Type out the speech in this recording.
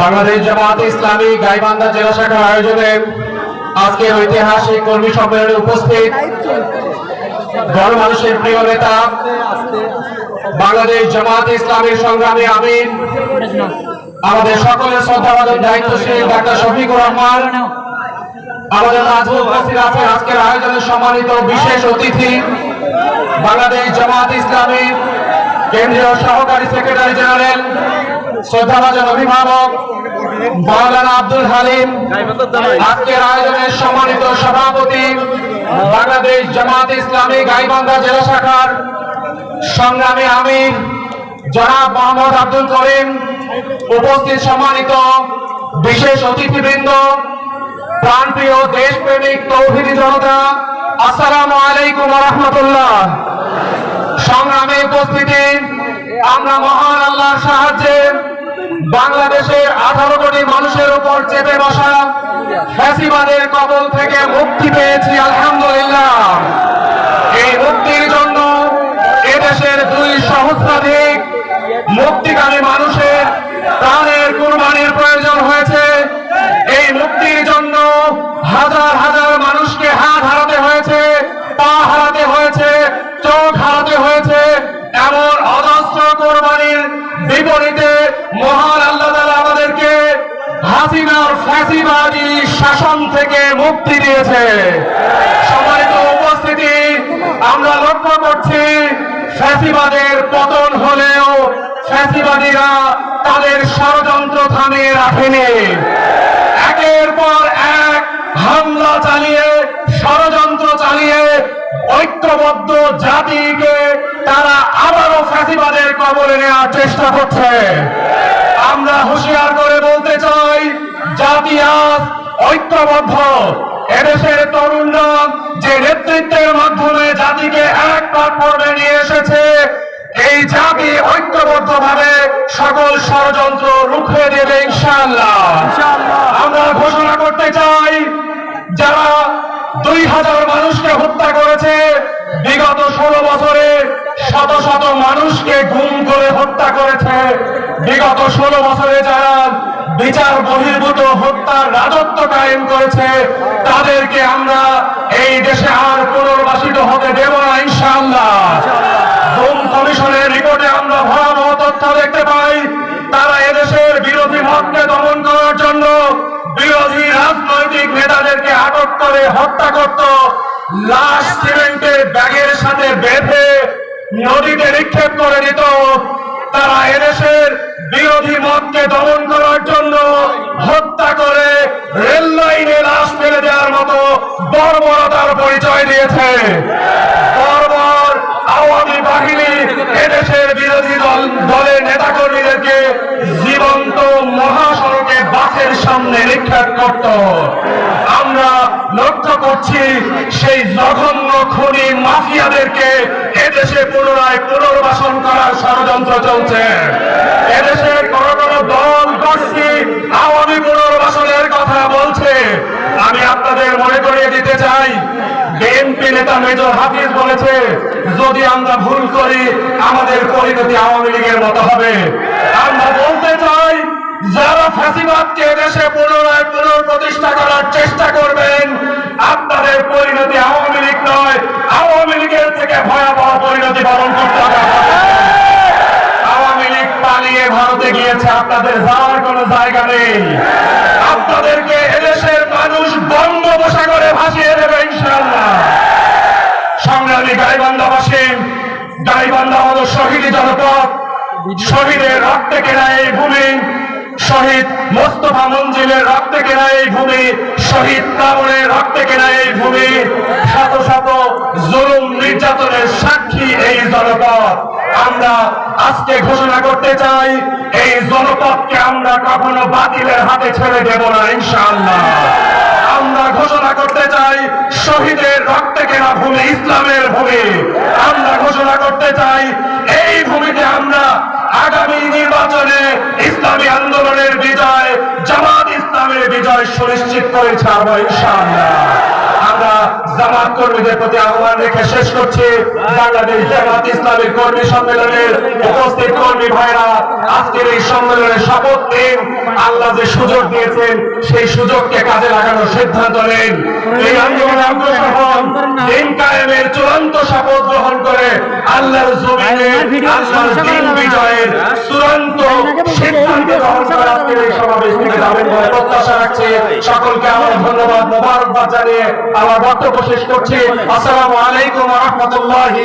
বাংলাদেশ জামাত ইসলামী গাইবান্ধা জেলা শাখার আয়োজনে আজকের ঐতিহাসিক কর্মী সম্মেলনে উপস্থিত গণমানুষের প্রিয় নেতা, বাংলাদেশ জামাত ইসলামীর সংগ্রামী আমির আমাদের সকলের শ্রদ্ধাবাদক দায়িত্বশীল ডাক্তার শফিকুর রহমান, আমাদের মাঝে উপস্থিত আছে আজকের আয়োজনের সম্মানিত বিশেষ অতিথি, বাংলাদেশ জামাত ইসলামী কেন্দ্রীয় সহকারী সেক্রেটারি জেনারেল শ্রদ্ধাভাজন অভিভাবক মাওলানা আব্দুল হালিম, আজকের আয়োজনের সম্মানিত সভাপতি, বাংলাদেশ জামাত ইসলামী গাইবান্ধা জেলা শাখার সংগ্রামী আমির জনাব মোহাম্মদ আব্দুল করিম, উপস্থিত সম্মানিত বিশেষ অতিথিবৃন্দ, প্রাণপ্রিয় দেশপ্রেমিক তৌহিদি জনতা, আসসালামু আলাইকুম রহমতুল্লাহ। সংগ্রামে উপস্থিতি আমরা মহান আল্লাহর সাহায্যে বাংলাদেশের আঠারো কোটি মানুষের উপর চেপে বসা ফ্যাসিবাদের কবল থেকে মুক্তি পেয়েছি, আলহামদুলিল্লাহ। এই মুক্তির জন্য এদেশের দুই সহস্রাধিক মুক্তিকামী হাসিনার ফ্যাসিবাদী শাসন থেকে মুক্তি দিয়েছে। সম্মানিত উপস্থিতি, আমরা লক্ষ্য করছি ফ্যাসিবাদের পতন হলেও ফ্যাসিবাদীরা তাদের ষড়যন্ত্র থামিয়ে রাখেনি। একের পর এক হামলা চালিয়ে, ষড়যন্ত্র চালিয়ে ঐক্যবদ্ধ জাতিকে তারা আবারও ফ্যাসিবাদের কবলে নেওয়ার চেষ্টা করছে। আমরা হুঁশিয়ার করে বলতে চাই জাতি আজ ঐক্যবদ্ধ। এদেশের তরুণরা যে নেতৃত্বের মাধ্যমে জাতিকে এক প্ল্যাটফর্মে নিয়ে এসেছে এই জাতি ঐক্যবদ্ধ ভাবে সকল ষড়যন্ত্র রুখে দেবে ইনশাআল্লাহ। আমরা ঘোষণা করতে চাই যারা দুই হাজার মানুষকে হত্যা করেছে বিগত ষোলো বছরে শত শত মানুষকে গুম করে হত্যা করেছে। বিগত ষোলো বছরে যারা বিচার বহির্ভূত হত্যার রাজত্ব কায়েম করেছে, তাদেরকে আমরা এই দেশে আর পুনর্বাসিত হতে দেব না, ইনশাআল্লাহ। গুম কমিশনের রিপোর্টে আমরা ভয়াবহ তথ্য দেখতে পাই, তারা এদেশের বিরোধী মতকে দমন করার জন্য বিরোধী রাজনৈতিক নেতাদেরকে আটক করে হত্যা করত। লাশ সিমেন্টের ব্যাগের সাথে বেঁধে নদীতে নিক্ষেপ করে দিত। তারা এদেশের বিরোধী মতকে দমন করার জন্য হত্যা করে রেল লাইনে লাশ ফেলে দেওয়ার মতো বর্বরতার পরিচয় দিয়েছে। আওয়ামী বাহিনী এদেশের বিরোধী দল, দলের জীবন্ত মহাসড়কে বাসের সামনে নিক্ষেপ করত। আমরা লক্ষ্য করছি সেই জঘন্য খুনি মাফিয়াদেরকে এদেশে পুনরায় পুনর্বাসন ষড়যন্ত্র চলছে। এদেশের কোন কোন দল গোষ্ঠী আওয়ামী পুনর্বাসনের কথা বলছে। আমি আপনাদের মনে করিয়ে দিতে চাই, বিএনপি নেতা মেজর হাফিজ বলেছে, যদি আমরা ভুল করি, আমাদের পরিণতি আওয়ামী লীগের মতো হবে। আমরা বলতে চাই, যারা ফাঁসিবাদকে দেশে পুনরায় পুনঃপ্রতিষ্ঠা করার চেষ্টা করবেন, আপনাদের পরিণতি আওয়ামী লীগ নয়, আওয়ামী লীগের থেকে ভয়াবহ পরিণতি বরণ করতে হবে আওয়ামী লীগ ভারতে গিয়েছে, আপনাদের যাওয়ার কোনো জায়গা নেই। আপনাদেরকে এদেশের মানুষ বঙ্গোপসাগরে ভাসিয়ে দেবে, ইনশাআল্লাহ। সংগ্রামী গাইবান্ধাবাসী, গাইবান্ধা হল শহীদ জনপদ। শহীদের রক্তে কেনা এই ভূমি, শহীদ মোস্তফা মঞ্জিলের রক্তে কেনা এই ভূমি, শহীদ কামড়ের রক্তে কেনা এই ভূমি। শত শত জুলুম নির্যাতনের সাক্ষী এই জনপদ। আমরা আজকে ঘোষণা করতে চাই, এই জনপদকে আমরা কখনো বাতিলের হাতে ছেড়ে দেব না, ইনশাআল্লাহ। আমরা ঘোষণা করতে চাই, শহীদের রক্তে কেনা ভূমি ইসলামের ভূমি। আমরা ঘোষণা করতে চাই, এই ভূমিতে আমরা আগামী নির্বাচনে ইসলামী আন্দোলনের বিজয়, জামাত ইসলামের বিজয় সুনিশ্চিত করে ছাড়বো, ইনশাআল্লাহ। আমরা জামাত কর্মীদের প্রতি আহ্বান রেখে শেষ করছি। বাংলাদেশ জামাত ইসলামের কর্মী সম্মেলনের উপস্থিত কর্মী ভাইরা, আজকের এই সম্মেলনে শপথ নিন। আল্লাহ যে সুযোগ দিয়েছেন, সেই সুযোগকে কাজে লাগানোর সিদ্ধান্ত নেন। এই আন্দোলনে অগ্রসর দিন কায়েমের চূড়ান্ত শপথ গ্রহণ করে আল্লাহর জমিনে আল্লাহর দিন বিজয়ের চূড়ান্ত সিদ্ধান্ত গ্রহণ করে আজকের এই সমাবেশ থেকে যাবেন বলে প্রত্যাশা রাখছি। সকলকে আমার ধন্যবাদ, মোবারকবাদ জানিয়ে আমার বক্তব্য শেষ করছি। আসসালামু আলাইকুম রাহমাতুল্লাহি